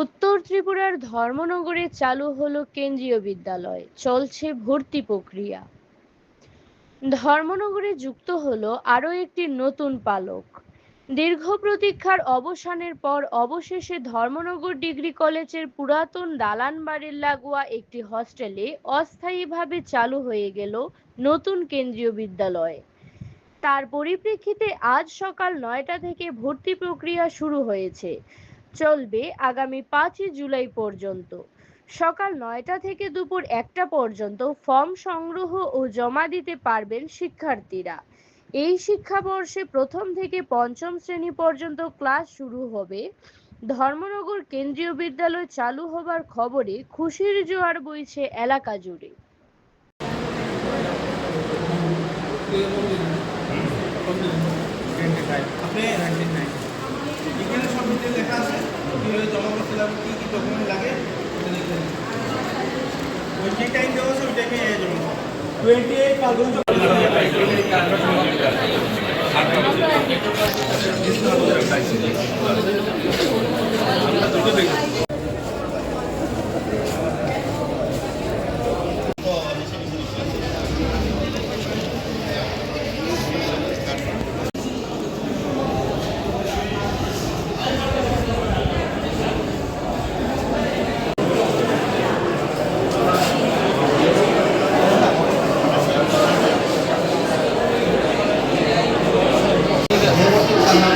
উত্তর ত্রিপুরার ধর্মনগরে চালু হলো কেন্দ্রীয় বিদ্যালয়। চলছে ভর্তি প্রক্রিয়া। ধর্মনগরে যুক্ত হলো আরও একটি নতুন পালক। দীর্ঘ প্রতীক্ষার অবসানের পর অবশেষে ধর্মনগর ডিগ্রি কলেজের পুরাতন দালান বাড়ির লাগোয়া একটি হস্টেলে অস্থায়ীভাবে চালু হয়ে গেল নতুন কেন্দ্রীয় বিদ্যালয়। তার পরিপ্রেক্ষিতে আজ সকাল নয়টা থেকে ভর্তি প্রক্রিয়া শুরু হয়েছে। চলবে আগামী পাঁচই জুলাই পর্যন্ত। সকাল নয়টা থেকে দুপুর একটা পর্যন্ত ফর্ম সংগ্রহ ও জমা দিতে পারবেন শিক্ষার্থীরা। এই শিক্ষাবর্ষে প্রথম থেকে পঞ্চম শ্রেণি পর্যন্ত ক্লাস শুরু হবে। ধর্মনগর কেন্দ্রীয় বিদ্যালয় চালু হবার খবরে খুশির জোয়ার বইছে এলাকা জুড়ে। আপনি কীভাবে জমা করতে লাগবে কী কী ডকুমেন্ট লাগে ওই যে টাইম দেওয়া আছে ওই টাইমে জমা টোয়েন্টি এইট ফাল্গুন